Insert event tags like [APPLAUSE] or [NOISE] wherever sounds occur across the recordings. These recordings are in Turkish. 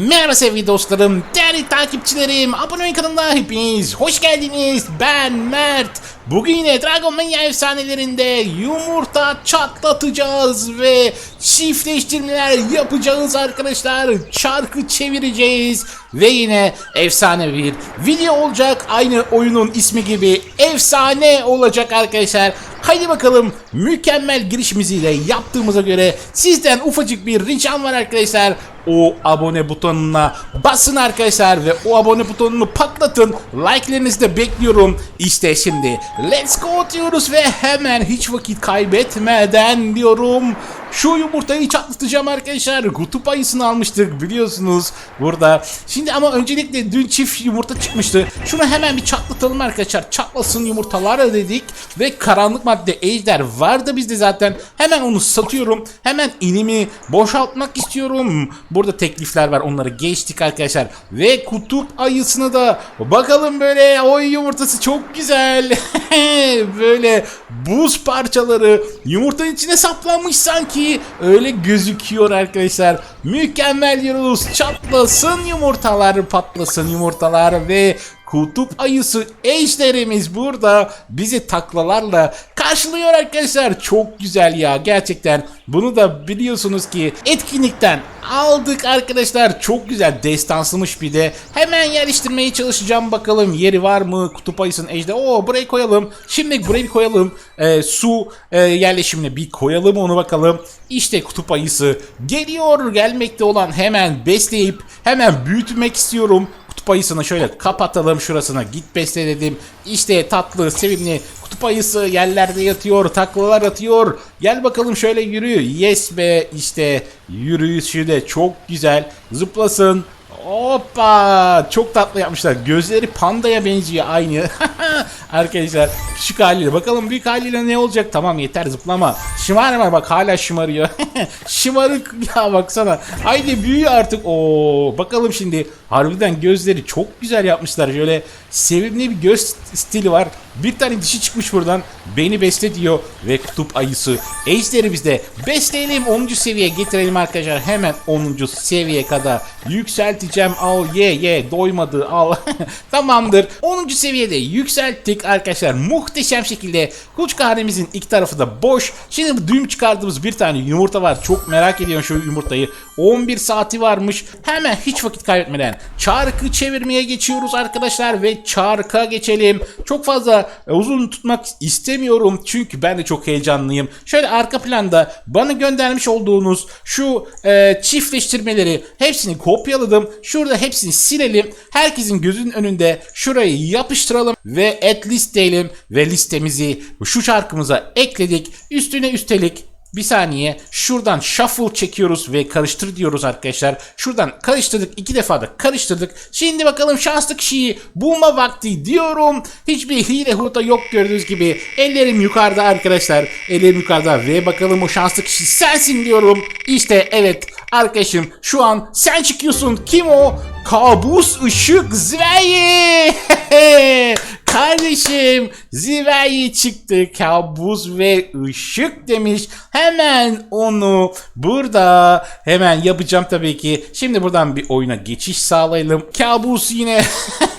Merhaba sevgili dostlarım, değerli takipçilerim, abone kanalına hepiniz hoş geldiniz. Ben Mert. Bugün yine Dragon Mania efsanelerinde yumurta çatlatacağız ve çiftleştirmeler yapacağız arkadaşlar. Çarkı çevireceğiz ve yine efsane bir video olacak. Aynı oyunun ismi gibi efsane olacak arkadaşlar. Haydi bakalım mükemmel girişimizi de yaptığımıza göre sizden ufacık bir ricam var arkadaşlar. O abone butonuna basın arkadaşlar ve o abone butonunu patlatın. Like'larınızı da bekliyorum. İşte şimdi let's go diyoruz ve hemen hiç vakit kaybetmeden diyorum. Şu yumurtayı çatlatacağım arkadaşlar. Kutup ayısını almıştık biliyorsunuz burada. Şimdi ama öncelikle dün çift yumurta çıkmıştı. Şunu hemen bir çatlatalım arkadaşlar. Çatlasın yumurtalar dedik. Ve karanlık madde ejder vardı bizde zaten. Hemen onu satıyorum. Hemen inimi boşaltmak istiyorum. Burada teklifler var onları geçtik arkadaşlar. Ve kutup ayısını da bakalım böyle oy yumurtası çok güzel. [LAUGHS] böyle buz parçaları yumurtanın içine saplanmış sanki. Öyle gözüküyor arkadaşlar. Mükemmel diyoruz. Çatlasın yumurtalar, patlasın yumurtalar ve kutup ayısı ejderimiz burada bizi taklalarla karşılıyor arkadaşlar. Çok güzel ya gerçekten. Bunu da biliyorsunuz ki etkinlikten aldık arkadaşlar. Çok güzel destansımış bir de. Hemen yerleştirmeye çalışacağım bakalım yeri var mı kutup ayısının ejder. Oo burayı koyalım. Şimdi burayı koyalım. Ee, su e, yerleşimine bir koyalım onu bakalım. İşte kutup ayısı geliyor gelmekte olan hemen besleyip hemen büyütmek istiyorum. Kutup ayısını şöyle kapatalım şurasına git besle dedim. İşte tatlı sevimli kutup ayısı yerlerde yatıyor taklalar atıyor. Gel bakalım şöyle yürü. Yes be işte yürüyüşü de çok güzel. Zıplasın. Hoppa çok tatlı yapmışlar. Gözleri pandaya benziyor aynı. [LAUGHS] Arkadaşlar küçük haliyle bakalım büyük haliyle ne olacak? Tamam yeter zıplama. Şımarma bak hala şımarıyor. [LAUGHS] Şımarık ya baksana. Haydi büyüyor artık. Oo bakalım şimdi. Harbiden gözleri çok güzel yapmışlar. Şöyle sevimli bir göz stili var. Bir tane dişi çıkmış buradan. Beni besle diyor ve kutup ayısı. Ejderi bizde. Besleyelim 10. seviyeye getirelim arkadaşlar. Hemen 10. seviyeye kadar yükselteceğim. Al ye ye doymadı al. [LAUGHS] Tamamdır. 10. seviyede yükselttik arkadaşlar. Muhteşem şekilde kuluçka hanemizin iki tarafı da boş. Şimdi düğüm çıkardığımız bir tane yumurta var. Çok merak ediyorum şu yumurtayı. 11 saati varmış. Hemen hiç vakit kaybetmeden çarkı çevirmeye geçiyoruz arkadaşlar ve çarka geçelim. Çok fazla e, uzun tutmak istemiyorum çünkü ben de çok heyecanlıyım. Şöyle arka planda bana göndermiş olduğunuz şu e, çiftleştirmeleri hepsini kopyaladım. Şurada hepsini silelim. Herkesin gözünün önünde şurayı yapıştıralım ve et listeyelim ve listemizi şu çarkımıza ekledik. Üstüne üstelik bir saniye şuradan shuffle çekiyoruz ve karıştır diyoruz arkadaşlar. Şuradan karıştırdık iki defa da karıştırdık. Şimdi bakalım şanslı kişiyi bulma vakti diyorum. Hiçbir hile hurda yok gördüğünüz gibi. Ellerim yukarıda arkadaşlar. Ellerim yukarıda ve bakalım o şanslı kişi sensin diyorum. İşte evet arkadaşım şu an sen çıkıyorsun. Kim o? Kabus ışık Zveyi. [LAUGHS] Kardeşim Ziva'yı çıktı kabus ve ışık demiş. Hemen onu burada hemen yapacağım tabii ki. Şimdi buradan bir oyuna geçiş sağlayalım. Kabus yine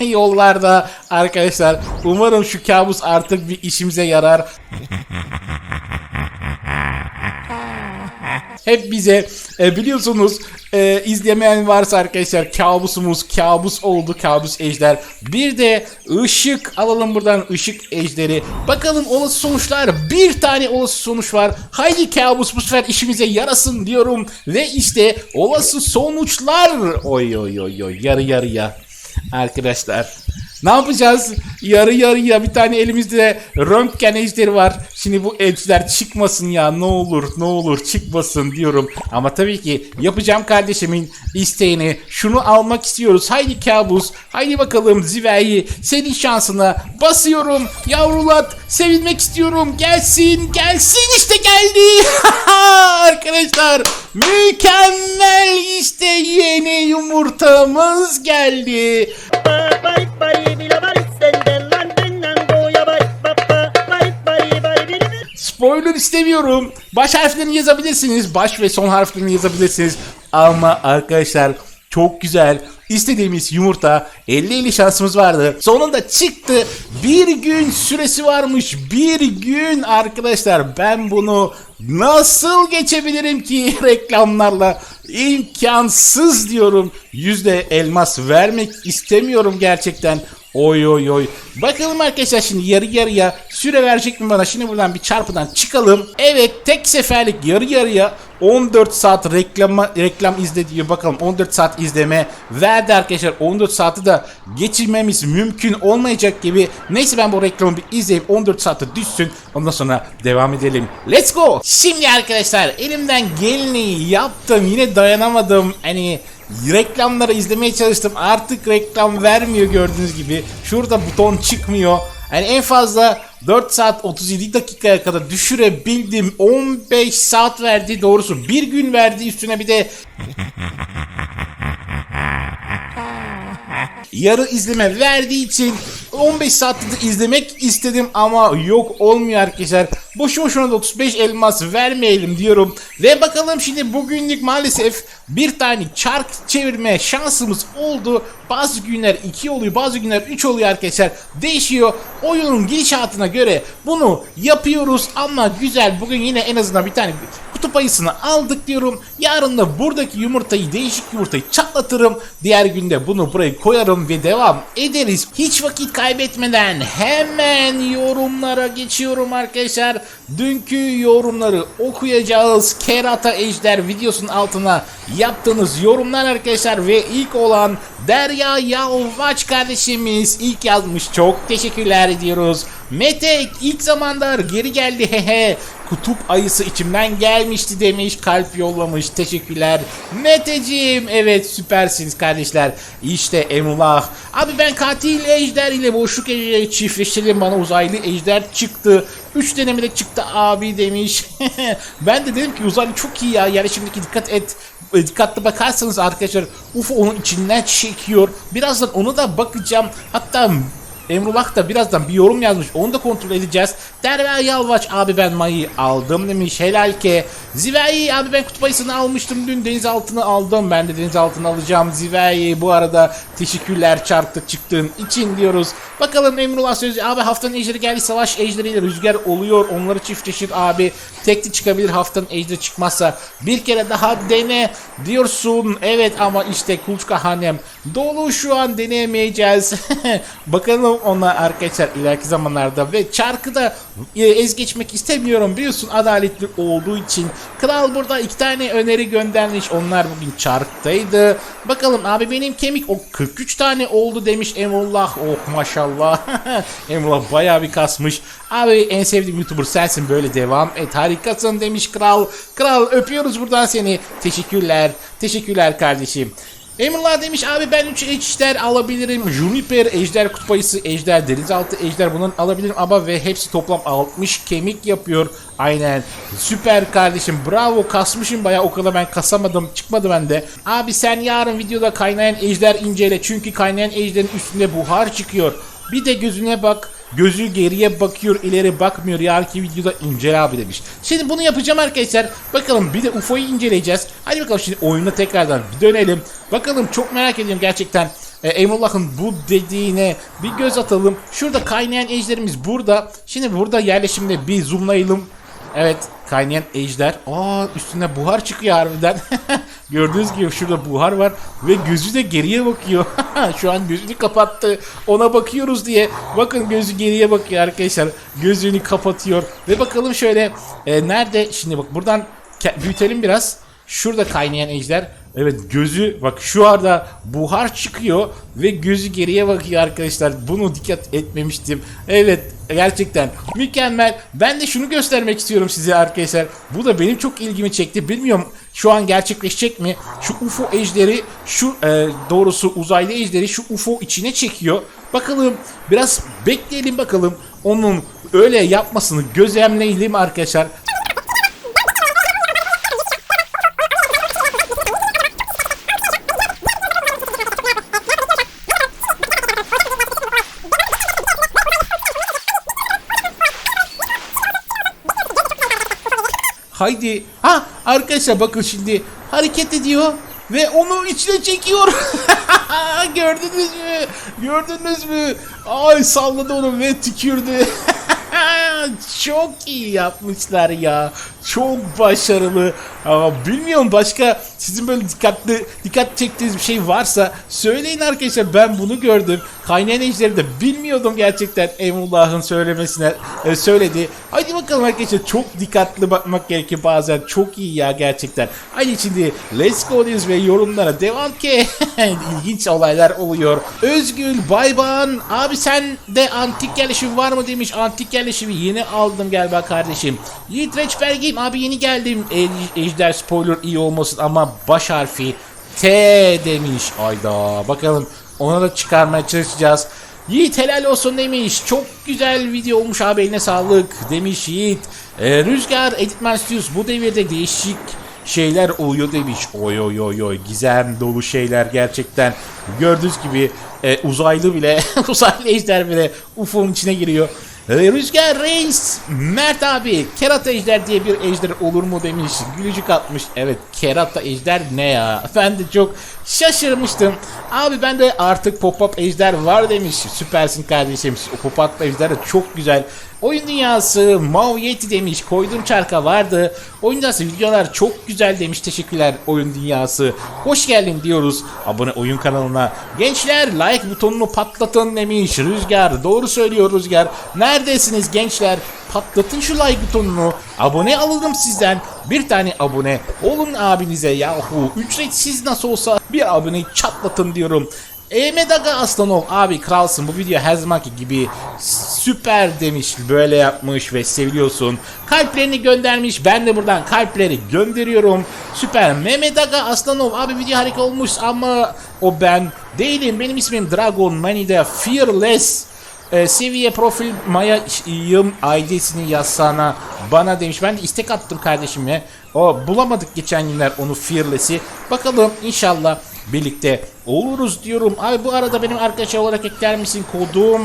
[LAUGHS] yollarda arkadaşlar. Umarım şu kabus artık bir işimize yarar. [LAUGHS] Hep bize e, biliyorsunuz e, izlemeyen varsa arkadaşlar kabusumuz kabus oldu kabus ejder. Bir de ışık alalım buradan ışık ejderi. Bakalım olası sonuçlar bir tane olası sonuç var. Haydi kabus bu sefer işimize yarasın diyorum. Ve işte olası sonuçlar. Oy oy oy oy yarı yarıya. Arkadaşlar ne yapacağız? Yarı yarıya bir tane elimizde röntgen ejderi var. Şimdi bu ejder çıkmasın ya ne olur ne olur çıkmasın diyorum. Ama tabii ki yapacağım kardeşimin isteğini. Şunu almak istiyoruz. Haydi kabus. Haydi bakalım Ziva'yı senin şansına basıyorum. Yavrulat sevilmek istiyorum. Gelsin gelsin işte geldi. [LAUGHS] Arkadaşlar mükemmel işte yeni yumurtamız geldi. Spoiler istemiyorum. Baş harflerini yazabilirsiniz. Baş ve son harflerini yazabilirsiniz. Ama arkadaşlar Çok güzel. İstediğimiz yumurta 50-50 şansımız vardı. Sonunda çıktı. Bir gün süresi varmış. Bir gün arkadaşlar ben bunu nasıl geçebilirim ki [LAUGHS] reklamlarla? İmkansız diyorum. Yüzde elmas vermek istemiyorum gerçekten. Oy oy oy. Bakalım arkadaşlar şimdi yarı yarıya süre verecek mi bana? Şimdi buradan bir çarpıdan çıkalım. Evet tek seferlik yarı yarıya 14 saat reklama, reklam izle diyor. Bakalım 14 saat izleme verdi arkadaşlar. 14 saati de geçirmemiz mümkün olmayacak gibi. Neyse ben bu reklamı bir izleyip 14 saate düşsün. Ondan sonra devam edelim. Let's go. Şimdi arkadaşlar elimden geleni yaptım. Yine dayanamadım. Hani reklamları izlemeye çalıştım. Artık reklam vermiyor gördüğünüz gibi. Şurada buton çıkmıyor. Yani en fazla 4 saat 37 dakikaya kadar düşürebildim. 15 saat verdi doğrusu. Bir gün verdi üstüne bir de [LAUGHS] yarı izleme verdiği için 15 saatte izlemek istedim ama yok olmuyor arkadaşlar. Boşu boşuna da 35 elmas vermeyelim diyorum. Ve bakalım şimdi bugünlük maalesef bir tane çark çevirme şansımız oldu. Bazı günler 2 oluyor bazı günler 3 oluyor arkadaşlar. Değişiyor. Oyunun gidişatına göre bunu yapıyoruz ama güzel. Bugün yine en azından bir tane kutup ayısını aldık diyorum. Yarın da buradaki yumurtayı değişik yumurtayı çatlatırım. Diğer günde bunu buraya koyarım ve devam ederiz. Hiç vakit kaybetmeden hemen yorumlara geçiyorum arkadaşlar. Dünkü yorumları okuyacağız. Kerata Ejder videosunun altına yaptığınız yorumlar arkadaşlar ve ilk olan Derya Yalvaç kardeşimiz ilk yazmış. Çok teşekkürler ediyoruz. Mete ilk zamanlar geri geldi hehe. Kutup ayısı içimden gelmişti demiş. Kalp yollamış. Teşekkürler. Meteciğim evet süpersiniz kardeşler. İşte Emrullah. Abi ben katil ejder ile boşluk ejderi çiftleştirelim bana uzaylı ejder çıktı. 3 denemede çıktı abi demiş. [LAUGHS] ben de dedim ki uzaylı çok iyi ya. Yani şimdiki dikkat et. E, Dikkatli bakarsanız arkadaşlar UFO onun içinden çekiyor. Birazdan onu da bakacağım. Hatta Emrullah da birazdan bir yorum yazmış. Onu da kontrol edeceğiz. Derya Yalvaç abi ben mayı aldım demiş. Helal ki. Ziveyi abi ben kutup ayısını almıştım. Dün denizaltını aldım. Ben de denizaltını alacağım. Ziveyi bu arada teşekkürler çarptı çıktığın için diyoruz. Bakalım Emrullah sözü. Abi haftanın ejderi geldi. Savaş ejderiyle rüzgar oluyor. Onları çiftleşir abi. Tekli çıkabilir haftanın ejderi çıkmazsa. Bir kere daha dene diyorsun. Evet ama işte kuluçka hanem dolu şu an deneyemeyeceğiz. [LAUGHS] Bakalım ona arkadaşlar ileriki zamanlarda ve çarkı da e, ez geçmek istemiyorum biliyorsun adaletli olduğu için. Kral burada iki tane öneri göndermiş. Onlar bugün çarktaydı. Bakalım abi benim kemik o 43 tane oldu demiş Emrullah. Oh maşallah. [LAUGHS] Emrullah bayağı bir kasmış. Abi en sevdiğim YouTuber sensin böyle devam et harikasın demiş kral. Kral öpüyoruz buradan seni. Teşekkürler. Teşekkürler kardeşim. Emrullah demiş abi ben 3 ejder alabilirim. Juniper, ejder kupayısı, ejder denizaltı, ejder bunun alabilirim ama ve hepsi toplam 60 kemik yapıyor. Aynen. Süper kardeşim. Bravo kasmışım baya o kadar ben kasamadım. Çıkmadı bende. Abi sen yarın videoda kaynayan ejder incele. Çünkü kaynayan ejderin üstünde buhar çıkıyor. Bir de gözüne bak. Gözü geriye bakıyor ileri bakmıyor yarınki videoda incele abi demiş. Şimdi bunu yapacağım arkadaşlar. Bakalım bir de UFO'yu inceleyeceğiz. Hadi bakalım şimdi oyuna tekrardan bir dönelim. Bakalım çok merak ediyorum gerçekten. E, Emrullah'ın bu dediğine bir göz atalım. Şurada kaynayan ejderimiz burada. Şimdi burada yerleşimde bir zoomlayalım. Evet kaynayan ejder. Aa üstünde buhar çıkıyor harbiden. [LAUGHS] Gördüğünüz gibi şurada buhar var ve gözü de geriye bakıyor. [LAUGHS] Şu an gözünü kapattı. Ona bakıyoruz diye. Bakın gözü geriye bakıyor arkadaşlar. Gözünü kapatıyor. Ve bakalım şöyle e, nerede? Şimdi bak buradan büyütelim biraz. Şurada kaynayan ejder. Evet gözü bak şu anda buhar çıkıyor ve gözü geriye bakıyor arkadaşlar. Bunu dikkat etmemiştim. Evet gerçekten mükemmel. Ben de şunu göstermek istiyorum size arkadaşlar. Bu da benim çok ilgimi çekti. Bilmiyorum şu an gerçekleşecek mi? Şu UFO ejderi şu e, doğrusu uzaylı ejderi şu UFO içine çekiyor. Bakalım biraz bekleyelim bakalım. Onun öyle yapmasını gözlemleyelim arkadaşlar. Haydi. Ha arkadaşlar bakın şimdi hareket ediyor. ve onu içine çekiyor. [LAUGHS] Gördünüz mü? Gördünüz mü? Ay salladı onu ve tükürdü. [LAUGHS] Çok iyi yapmışlar ya. Çok başarılı. Ama bilmiyorum başka sizin böyle dikkatli dikkat çektiğiniz bir şey varsa söyleyin arkadaşlar. Ben bunu gördüm. Kaynayan ejderi de bilmiyordum gerçekten Emrullah'ın söylemesine e, söyledi. Hadi bakalım arkadaşlar çok dikkatli bakmak gerekir bazen. Çok iyi ya gerçekten. Aynı şimdi Let's Go diyoruz ve yorumlara devam ki [LAUGHS] ilginç olaylar oluyor. Özgül Bayban abi sen de antik yerleşim var mı demiş. Antik yerleşimi yeni aldım galiba kardeşim. Yiğit Reçber Game abi yeni geldim. E- Ejder spoiler iyi olmasın ama baş harfi T demiş. Ayda bakalım ona da çıkarmaya çalışacağız. Yiğit helal olsun demiş. Çok güzel video olmuş abi eline sağlık demiş Yiğit. Ee, Rüzgar Editman Studios bu devirde değişik şeyler oluyor demiş. Oy oy oy oy gizem dolu şeyler gerçekten. Gördüğünüz gibi e, uzaylı bile [LAUGHS] uzaylı ejder bile UFO'nun içine giriyor. Ee, Rüzgar Reis Mert abi kerata ejder diye bir ejder olur mu demiş. Gülücük atmış. Evet kerata ejder ne ya? Ben de çok şaşırmıştım. Abi ben de artık pop-up ejder var demiş. Süpersin kardeşim. Pop-up ejder de çok güzel oyun dünyası Mao Yeti demiş koydum çarka vardı. Oyun dünyası videolar çok güzel demiş teşekkürler oyun dünyası. Hoş geldin diyoruz abone oyun kanalına. Gençler like butonunu patlatın demiş Rüzgar doğru söylüyor Rüzgar. Neredesiniz gençler? Patlatın şu like butonunu. Abone alalım sizden bir tane abone olun abinize yahu. Ücretsiz nasıl olsa bir aboneyi çatlatın diyorum Ehmet Aga Aslanov abi kralsın bu video her zamanki gibi süper demiş böyle yapmış ve seviyorsun kalplerini göndermiş ben de buradan kalpleri gönderiyorum süper Mehmet Aslanov abi video harika olmuş ama o ben değilim benim ismim Dragon Mani'de Fearless e, seviye profil maya yım ID'sini yazsana bana demiş. Ben de istek attım kardeşime. O bulamadık geçen günler onu Fearless'i. Bakalım inşallah birlikte oluruz diyorum. Abi bu arada benim arkadaş olarak ekler misin kodum?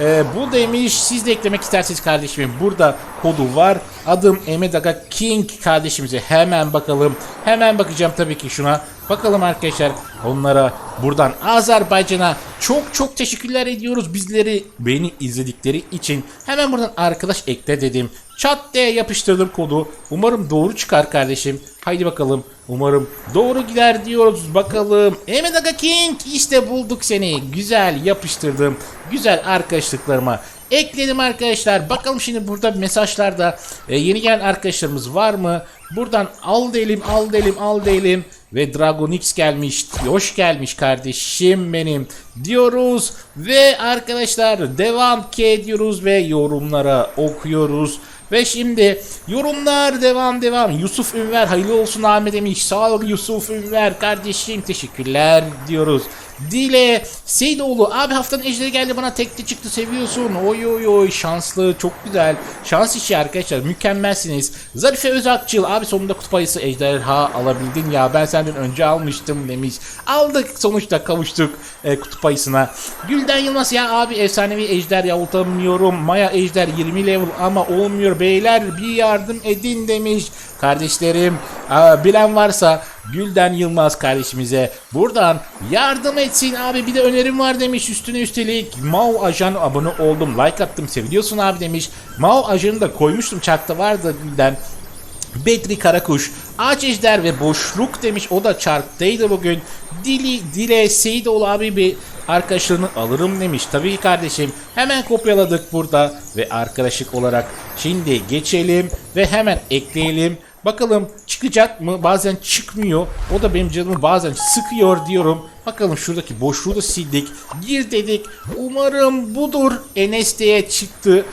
E, bu demiş siz de eklemek isterseniz kardeşimin burada kodu var. Adım Emedaga King kardeşimize hemen bakalım. Hemen bakacağım tabii ki şuna. Bakalım arkadaşlar onlara buradan Azerbaycan'a çok çok teşekkürler ediyoruz bizleri beni izledikleri için. Hemen buradan arkadaş ekle dedim. Çat diye yapıştırdım kodu. Umarım doğru çıkar kardeşim. Haydi bakalım. Umarım doğru gider diyoruz. Bakalım. Emedaga King işte bulduk seni. Güzel yapıştırdım. Güzel arkadaşlıklarıma ekledim arkadaşlar. Bakalım şimdi burada mesajlarda e, yeni gelen arkadaşlarımız var mı? Buradan al delim, al delim, al delim. Ve Dragon X gelmiş. Hoş gelmiş kardeşim benim diyoruz. Ve arkadaşlar devam ki ediyoruz ve yorumlara okuyoruz. Ve şimdi yorumlar devam devam. Yusuf Ünver hayırlı olsun Ahmet demiş. Sağ ol Yusuf Ünver kardeşim teşekkürler diyoruz. Dile Seydoğlu abi haftanın ejderi geldi bana tekli çıktı seviyorsun. Oy oy oy şanslı çok güzel. Şans işi arkadaşlar mükemmelsiniz. Zarife Özakçıl abi sonunda kutup ayısı ejderha alabildin ya ben senden önce almıştım demiş. Aldık sonuçta kavuştuk e, kutup ayısına. Gülden Yılmaz ya abi efsanevi ejder yavutamıyorum. Maya ejder 20 level ama olmuyor beyler bir yardım edin demiş. Kardeşlerim aa, bilen varsa Gülden Yılmaz kardeşimize buradan yardım etsin abi bir de önerim var demiş üstüne üstelik Mao ajan abone oldum like attım seviliyorsun abi demiş Mao ajanı da koymuştum çarkta vardı Gülden Bedri Karakuş, Ağaç Ejder ve Boşluk demiş. O da çarktaydı bugün. Dili, Dile, Seyidoğlu abi bir arkadaşlarını alırım demiş. Tabii kardeşim. Hemen kopyaladık burada ve arkadaşlık olarak şimdi geçelim ve hemen ekleyelim. Bakalım çıkacak mı? Bazen çıkmıyor. O da benim canımı bazen sıkıyor diyorum. Bakalım şuradaki boşluğu da sildik. Gir dedik. Umarım budur. NSD'ye çıktı.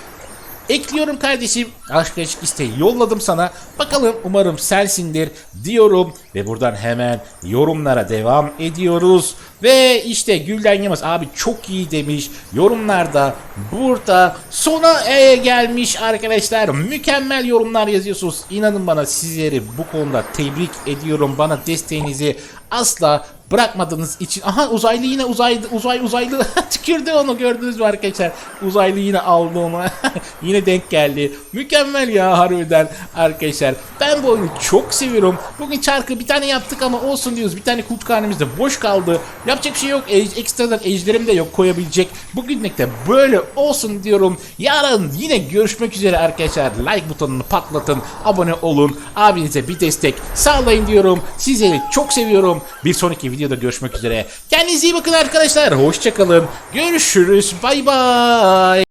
Ekliyorum kardeşim. Aşk aşk isteği yolladım sana. Bakalım umarım sensindir diyorum. Ve buradan hemen yorumlara devam ediyoruz. Ve işte Gülden Yılmaz abi çok iyi demiş. Yorumlarda burada sona e gelmiş arkadaşlar. Mükemmel yorumlar yazıyorsunuz. İnanın bana sizleri bu konuda tebrik ediyorum. Bana desteğinizi asla bırakmadığınız için. Aha uzaylı yine uzaylı uzay uzaylı [LAUGHS] tükürdü onu gördünüz mü arkadaşlar? Uzaylı yine aldı onu. [LAUGHS] yine denk geldi. Mükemmel ya harbiden arkadaşlar. Ben bu oyunu çok seviyorum. Bugün çarkı bir tane yaptık ama olsun diyoruz. Bir tane kutkanemiz de boş kaldı. Yapacak bir şey yok. E, ekstradan ejderim de yok koyabilecek. Bugünlük de böyle olsun diyorum. Yarın yine görüşmek üzere arkadaşlar. Like butonunu patlatın. Abone olun. Abinize bir destek sağlayın diyorum. Sizleri çok seviyorum. Bir sonraki videoda görüşmek üzere. Kendinize iyi bakın arkadaşlar. Hoşçakalın. Görüşürüz. Bay bay.